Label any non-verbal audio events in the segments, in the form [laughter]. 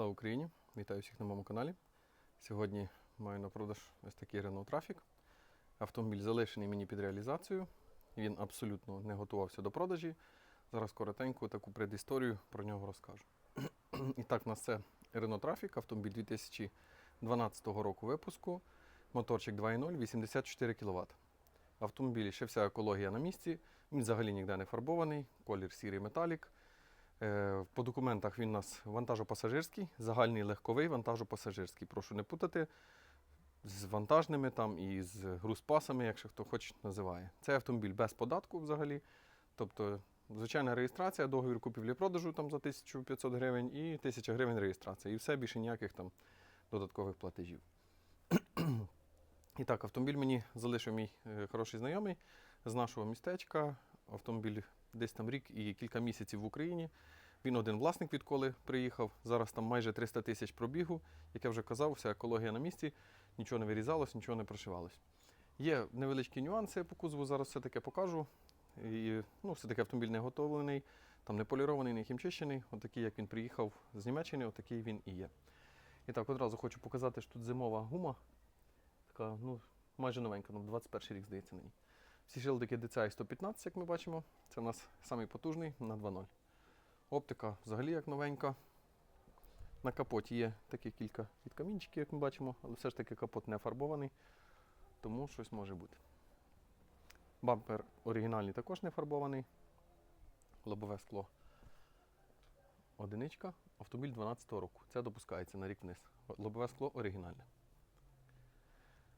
Слава Україні! Вітаю всіх на моєму каналі. Сьогодні маю на продаж ось такий Renault Trafic. Автомобіль залишений мені під реалізацію. Він абсолютно не готувався до продажі. Зараз коротеньку таку предісторію про нього розкажу. [clears throat] І так, у нас це Renault Trafic, автомобіль 2012 року випуску, моторчик 2.0, 84 кВт. В автомобілі ще вся екологія на місці. Він взагалі ніде не фарбований, колір сірий металік. Е, По документах він у нас вантажопасажирський, загальний легковий вантажопасажирський. Прошу не путати з вантажними там і з грузпасами, якщо хто хоче називає. Це автомобіль без податку взагалі. Тобто звичайна реєстрація, договір купівлі-продажу там за 1500 гривень і 1000 гривень реєстрація. І все більше ніяких там додаткових платежів. [clears throat] І так, автомобіль мені залишив мій е, хороший знайомий з нашого містечка. Автомобіль десь там рік і кілька місяців в Україні. Він один власник, відколи приїхав. Зараз там майже 300 тисяч пробігу. Як я вже казав, вся екологія на місці, нічого не вирізалось, нічого не прошивалось. Є невеличкі нюанси по кузову, зараз все таки покажу. І, ну, все-таки автомобіль не готовлений, там не полірований, не хімчищений. Отакий, як він приїхав з Німеччини, отакий він і є. І так, одразу хочу показати, що тут зимова гума. Така, ну, майже новенька, ну, 21 рік, здається, на. Всі шилдики DCI 115, як ми бачимо. Це у нас самий потужний на 2.0. Оптика взагалі як новенька. На капоті є такі кілька відкамінчиків, як ми бачимо, але все ж таки капот не фарбований, тому щось може бути. Бампер оригінальний також не фарбований. Лобове скло. Одиничка. Автомобіль 12 року. Це допускається на рік вниз. Лобове скло оригінальне.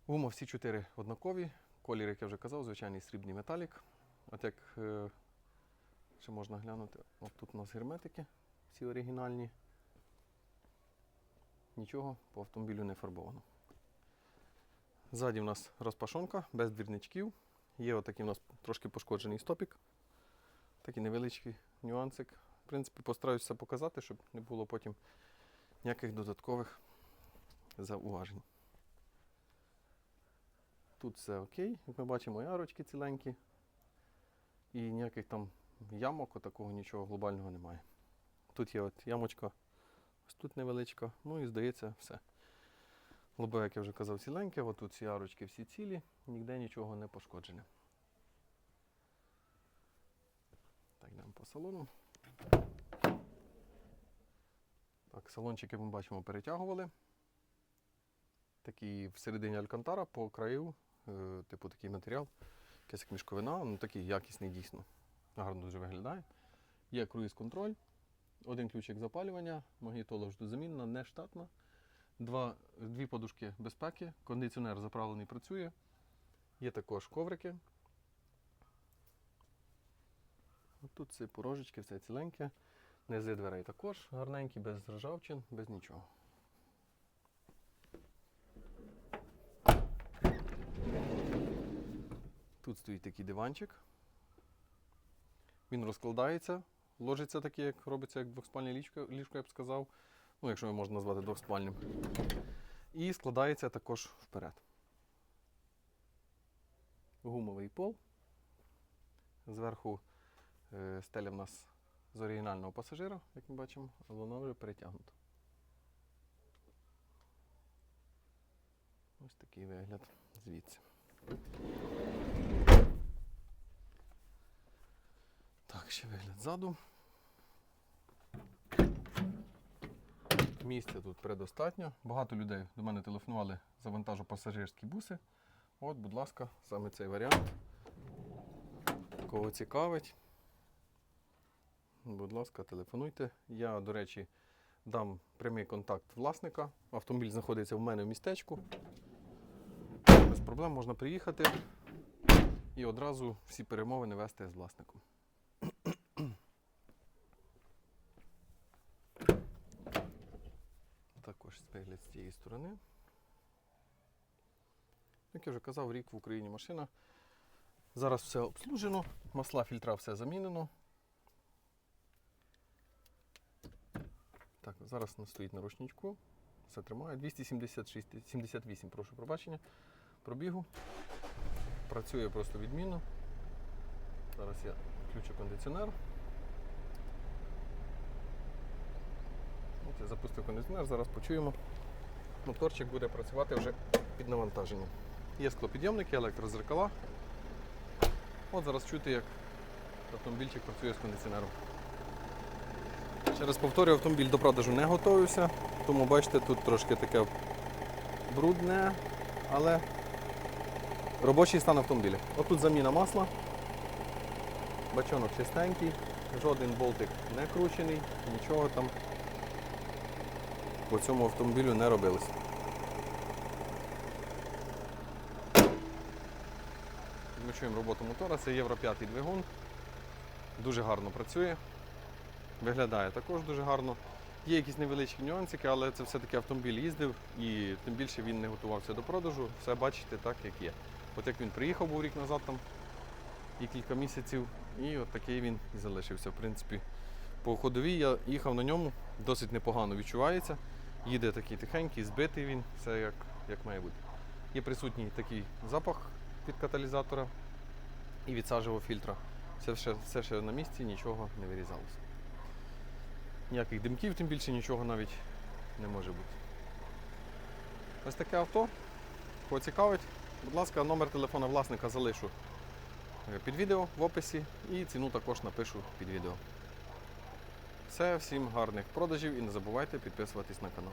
Гума всі чотири однакові. Колір, як я вже казав, звичайний срібний металік. От як е, ще можна глянути, от тут у нас герметики, всі оригінальні. Нічого по автомобілю не фарбовано. Ззаді у нас розпашонка без двірничків. Є отакий у нас трошки пошкоджений стопік. Такий невеличкий нюансик. В принципі, постараюся показати, щоб не було потім ніяких додаткових зауважень. Тут все окей, як ми бачимо, і арочки ціленькі. І ніяких там ямок, такого нічого глобального немає. Тут є от ямочка, ось тут невеличка, ну і здається, все. Лобове, як я вже казав, ціленьке, от тут ці арочки всі цілі, ніде нічого не пошкоджене. Так, йдемо по салону. Так, салончик, як ми бачимо, перетягували. Такий всередині алькантара по краю, типу такий матеріал, якась як мішковина, ну такий якісний дійсно. Гарно дуже виглядає. Є круїз-контроль, один ключик запалювання, магнітола замінна, не штатна. Два, дві подушки безпеки, кондиціонер заправлений працює. Є також коврики. Тут ці порожечки, все ціленьке. Низи дверей також гарненькі, без ржавчин, без нічого. Тут стоїть такий диванчик. Він розкладається, ложиться таке, як робиться як двохспальне ліжко, ліжко, я б сказав. Ну, якщо його можна назвати двохспальним. І складається також вперед. Гумовий пол. Зверху е, стеля в нас з оригінального пасажира, як ми бачимо, але воно вже перетягнуто. Ось такий вигляд звідси. Так, ще вигляд ззаду. Місця тут предостатньо. Багато людей до мене телефонували за вантажопасажирські буси. От, будь ласка, саме цей варіант. Кого цікавить, будь ласка, телефонуйте. Я, до речі, дам прямий контакт власника. Автомобіль знаходиться в мене в містечку. Без проблем можна приїхати і одразу всі перемовини вести з власником. Також вигляд з цієї сторони. Як я вже казав, рік в Україні машина. Зараз все обслужено, масла фільтра все замінено. Так, зараз вона стоїть на ручничку. Все тримає. 276, 78, прошу пробачення. Пробігу. Працює просто відмінно. Зараз я включу кондиціонер. От Бачите, запустив кондиціонер, зараз почуємо. Моторчик буде працювати вже під навантаженням. Є склопідйомники, електрозеркала. От зараз чути, як автомобільчик працює з кондиціонером. Ще раз повторюю, автомобіль до продажу не готовився, тому бачите, тут трошки таке брудне, але робочий стан автомобіля. Отут заміна масла, бачонок чистенький, жоден болтик не кручений, нічого там по цьому автомобілю не робилось. Ми чуємо роботу мотора, це Євро 5 двигун. Дуже гарно працює. Виглядає також дуже гарно. Є якісь невеличкі нюансики, але це все-таки автомобіль їздив і тим більше він не готувався до продажу. Все бачите так, як є. От як він приїхав був рік назад там і кілька місяців, і от такий він і залишився. В принципі, по ходовій я їхав на ньому, досить непогано відчувається. Їде такий тихенький, збитий він, все як, як має бути. Є присутній такий запах від каталізатора і від сажевого фільтра. Все ще, все ще на місці, нічого не вирізалося. Ніяких димків, тим більше нічого навіть не може бути. Ось таке авто. Кого цікавить, будь ласка, номер телефона власника залишу е, під відео в описі і ціну також напишу під відео. Все, всім гарних продажів і не забувайте підписуватись на канал.